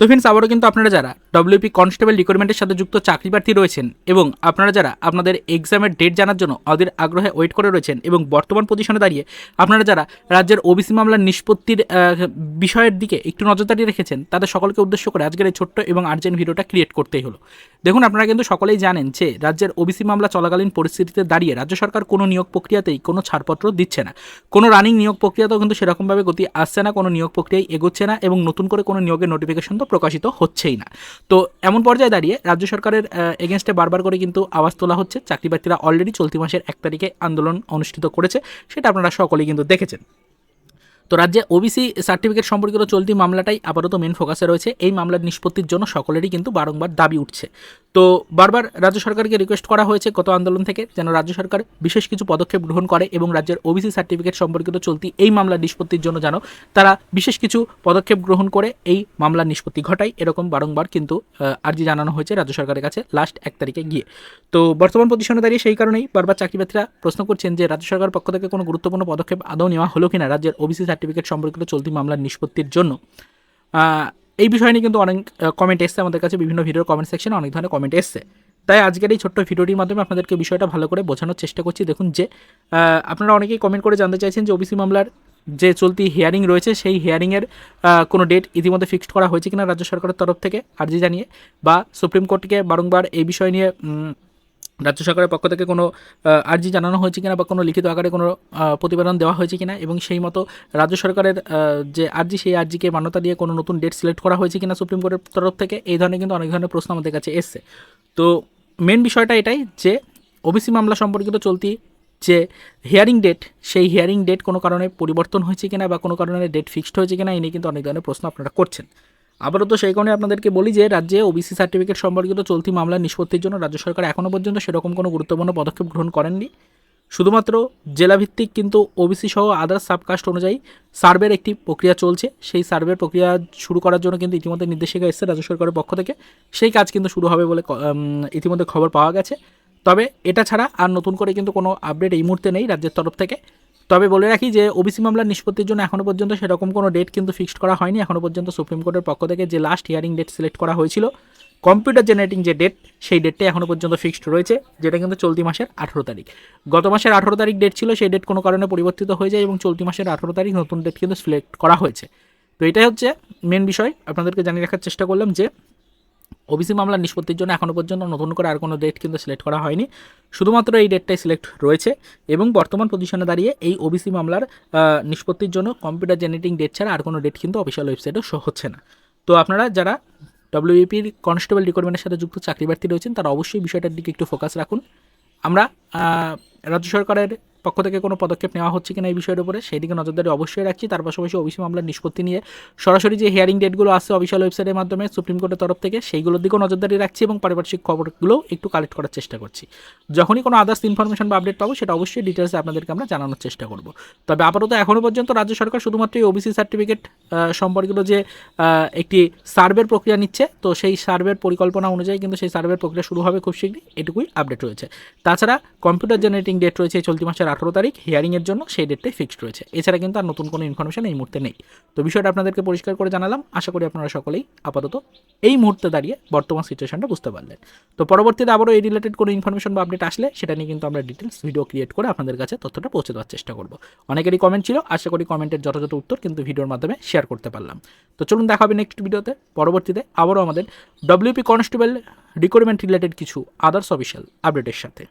তো ফ্রেন্ডস আবারও কিন্তু আপনারা যারা ডব্লিউপি কনস্টেবল রিক্রুটমেন্টের সাথে যুক্ত চাকরি প্রার্থী রয়েছেন এবং আপনারা যারা আপনাদের এক্সামের ডেট জানার জন্য অধীর আগ্রহে ওয়েট করে রয়েছেন এবং বর্তমান পজিশনে দাঁড়িয়ে আপনারা যারা রাজ্যের ওবিসি মামলার নিষ্পত্তির বিষয়ের দিকে একটু নজরদারি রেখেছেন, তাদের সকলকে উদ্দেশ্য করে আজকের এই ছোট্ট এবং আর্জেন্ট ভিডিওটা ক্রিয়েট করতেই হলো। দেখুন, আপনারা কিন্তু সকলেই জানেন যে রাজ্যের ওবিসি মামলা চলাকালীন পরিস্থিতিতে দাঁড়িয়ে রাজ্য সরকার কোনো নিয়োগ প্রক্রিয়াতেই কোনো ছাড়পত্র দিচ্ছে না। কোনো রানিং নিয়োগ প্রক্রিয়াতেও কিন্তু সেরকমভাবে গতি আসছে না, কোনো নিয়োগ প্রক্রিয়ায় এগোচ্ছে না এবং নতুন করে কোনো নিয়োগের নোটিফিকেশন তো প্রকাশিত হচ্ছেই না। তো এমন পর্যায়ে দাঁড়িয়ে রাজ্য সরকারের এগেনস্টে বারবার করে কিন্তু আওয়াজ তোলা হচ্ছে। চাকরি প্রার্থীরা অলরেডি চলতি মাসের এক তারিখে আন্দোলন অনুষ্ঠিত করেছে, সেটা আপনারা সকলেই কিন্তু দেখেছেন। তো রাজ্যে ওবিসি সার্টিফিকেট সম্পর্কিত চলতি মামলাটাই আপাতত মেন ফোকাসে রয়েছে। এই মামলার নিষ্পত্তির জন্য সকলেরই কিন্তু বারংবার দাবি উঠছে। তো বারবার রাজ্য সরকারকে রিকোয়েস্ট করা হয়েছে গত আন্দোলন থেকে যেন রাজ্য সরকার বিশেষ কিছু পদক্ষেপ গ্রহণ করে এবং রাজ্যের ওবিসি সার্টিফিকেট সম্পর্কিত চলতি এই মামলার নিষ্পত্তির জন্য যেন তারা বিশেষ কিছু পদক্ষেপ গ্রহণ করে এই মামলার নিষ্পত্তি ঘটায়। এরকম বারংবার কিন্তু আর্জি জানানো হয়েছে রাজ্য সরকারের কাছে লাস্ট এক তারিখে গিয়ে। তো বর্তমান পজিশনে দাঁড়িয়ে সেই কারণেই বারবার চাকরিপ্রার্থীরা প্রশ্ন করছেন যে রাজ্য সরকার পক্ষ থেকে কোনো গুরুত্বপূর্ণ পদক্ষেপ আদৌ নেওয়া হলো কিনা রাজ্যের ওবিসি সার্টিফিকেট সম্পর্কিত চলতি মামলার নিষ্পত্তির জন্য। এই বিষয় নিয়ে কিন্তু অনেক কমেন্ট এসছে আমাদের কাছে, বিভিন্ন ভিডিওর কমেন্ট সেকশনে অনেক ধরনের কমেন্ট এসছে। তাই আজকের এই ছোট্ট ভিডিওটির মাধ্যমে আপনাদেরকে বিষয়টা ভালো করে বোঝানোর চেষ্টা করছি। দেখুন যে আপনারা অনেকেই কমেন্ট করে জানতে চাইছেন যে ওবিসি মামলার যে চলতি হিয়ারিং রয়েছে, সেই হিয়ারিংয়ের কোনো ডেট ইতিমধ্যে ফিক্সড করা হয়েছে কিনা রাজ্য সরকারের তরফ থেকে আর্জি জানিয়ে বা সুপ্রিম কোর্টকে বারংবার এই বিষয় নিয়ে রাজ্য সরকারের পক্ষ থেকে কোনো আর্জি জানানো হয়েছে কিনা বা কোনো লিখিত আকারে কোনো প্রতিবেদন দেওয়া হয়েছে কিনা এবং সেই মতো রাজ্য সরকারের যে আর্জি, সেই আর্জিকে মান্যতা দিয়ে কোনো নতুন ডেট সিলেক্ট করা হয়েছে কিনা সুপ্রিম কোর্টের তরফ থেকে, এই ধরনের কিন্তু অনেক ধরনের প্রশ্ন আমাদের কাছে এসছে। তো মেন বিষয়টা এটাই যে ওবিসি মামলা সম্পর্কিত চলতি যে হিয়ারিং ডেট সেই হিয়ারিং ডেট কোনো কারণে পরিবর্তন হয়েছে কিনা বা কোনো কারণে ডেট ফিক্সড হয়েছে কিনা, এই নিয়ে কিন্তু অনেক ধরনের প্রশ্ন আপনারা করছেন। আবারও তো সেই কারণে আপনাদেরকে বলি যে রাজ্যে ওবিসি সার্টিফিকেট সম্পর্কিত চলতি মামলার নিষ্পত্তির জন্য রাজ্য সরকার এখনও পর্যন্ত সেরকম কোনো গুরুত্বপূর্ণ পদক্ষেপ গ্রহণ করেননি। শুধুমাত্র জেলাভিত্তিক কিন্তু ওবিসি সহ আদার্স সাবকাস্ট অনুযায়ী সার্ভের একটি প্রক্রিয়া চলছে। সেই সার্ভের প্রক্রিয়া শুরু করার জন্য কিন্তু ইতিমধ্যে নির্দেশিকা এসেছে রাজ্য সরকারের পক্ষ থেকে। সেই কাজ কিন্তু শুরু হবে বলে ইতিমধ্যে খবর পাওয়া গেছে। তবে এটা ছাড়া আর নতুন করে কিন্তু কোনো আপডেট এই মুহূর্তে নেই রাজ্যের তরফ থেকে। তবে বলে রাখি যে ওবিসি মামলার নিষ্পত্তির জন্য এখনও পর্যন্ত সেরকম কোনো ডেট কিন্তু ফিক্সড করা হয়নি। এখনও পর্যন্ত সুপ্রিম কোর্টের পক্ষ থেকে যে লাস্ট হিয়ারিং ডেট সিলেক্ট করা হয়েছিল কম্পিউটার জেনারেটিং যে ডেট সেই ডেটটাই এখনও পর্যন্ত ফিক্সড রয়েছে, যেটা কিন্তু চলতি মাসের আঠেরো তারিখ। গত মাসের আঠেরো তারিখ ডেট ছিল, সেই ডেট কোনো কারণে পরিবর্তিত হয়ে যায় এবং চলতি মাসের আঠেরো তারিখ নতুন ডেট কিন্তু সিলেক্ট করা হয়েছে। তো এটাই হচ্ছে মেন বিষয়। আপনাদেরকে জানিয়ে রাখার চেষ্টা করলাম যে ওবিসি মামলার নিষ্পত্তির জন্য এখনও পর্যন্ত নতুন করে আর কোনো ডেট কিন্তু সিলেক্ট করা হয়নি। শুধুমাত্র এই ডেটটাই সিলেক্ট রয়েছে এবং বর্তমান পজিশনে দাঁড়িয়ে এই ওবিসি মামলার নিষ্পত্তির জন্য কম্পিউটার জেনারেটিং ডেট ছাড়া আর কোনো ডেট কিন্তু অফিসিয়াল ওয়েবসাইটে শো হচ্ছে না। তো আপনারা যারা ডব্লিউপির কনস্টেবল রিক্রুটমেন্টের সাথে যুক্ত চাকরি প্রার্থী রয়েছেন, তারা অবশ্যই বিষয়টার দিকে একটু ফোকাস রাখুন। আমরা রাজ্য সরকারের পক্ষ থেকে কোনো পদক্ষেপ নেওয়া হচ্ছে কিনা এই বিষয়ের উপরে সেই দিকে নজরদারি অবশ্যই রাখছি। তার পাশাপাশি ওবিসি মামলার নিষ্পত্তি নিয়ে সরাসরি যে হিয়ারিং ডেটগুলো আছে অফিসিয়াল ওয়েবসাইটের মাধ্যমে সুপ্রিম কোর্টের তরফ থেকে, সেইগুলোর দিকেও নজরদারি রাখছি এবং পারিপার্শ্বিক খবরগুলো একটু কালেক্ট করার চেষ্টা করছি। যখনই কোনো আদার্স ইনফরমেশন বা আপডেট পাবো, সেটা অবশ্যই ডিটেলসে আপনাদেরকে আমরা জানানোর চেষ্টা করব। তবে আপাতত এখনও পর্যন্ত রাজ্য সরকার শুধুমাত্র এই ওবিসি সার্টিফিকেট সম্পর্কিত যে একটি সার্ভের প্রক্রিয়া নিচ্ছে, তো সেই সার্ভের পরিকল্পনা অনুযায়ী কিন্তু সেই সার্ভের প্রক্রিয়া শুরু হবে খুব শীঘ্রই, এটুকুই আপডেট রয়েছে। তাছাড়া কম্পিউটার জেনারেটিং ডেট রয়েছে চলতি মাসের আঠারো তারিখ হিয়ারিংয়ের জন্য সেই ডেটটাই ফিক্সড রয়েছে। এছাড়া কিন্তু আর নতুন কোনো ইনফরমেশন এই মুহূর্তে নেই। তো বিষয়টা আপনাদেরকে পরিষ্কার করে জানালাম। আশা করি আপনারা সকলেই আপাতত এই মুহূর্তে দাঁড়িয়ে বর্তমান সিচুয়েশনটা বুঝতে পারলেন। তো পরবর্তীতে আবারও এই রিলেটেড কোনো ইনফরমেশন বা আপডেট আসলে সেটা নিয়ে কিন্তু আমরা ডিটেলস ভিডিও ক্রিয়েট করে আপনাদের কাছে তথ্যটা পৌঁছে দেওয়ার চেষ্টা করব। অনেকেরই কমেন্ট ছিল, আশা করি কমেন্টের যথাযথ উত্তর কিন্তু ভিডিওর মাধ্যমে শেয়ার করতে পারলাম। তো চলুন দেখা হবে নেক্সট ভিডিওতে পরবর্তীতে আবারও আমাদের ডব্লিউপি কনস্টেবল রিক্রুটমেন্ট রিলেটেড কিছু আদার্স অফিসিয়াল আপডেটের সাথে।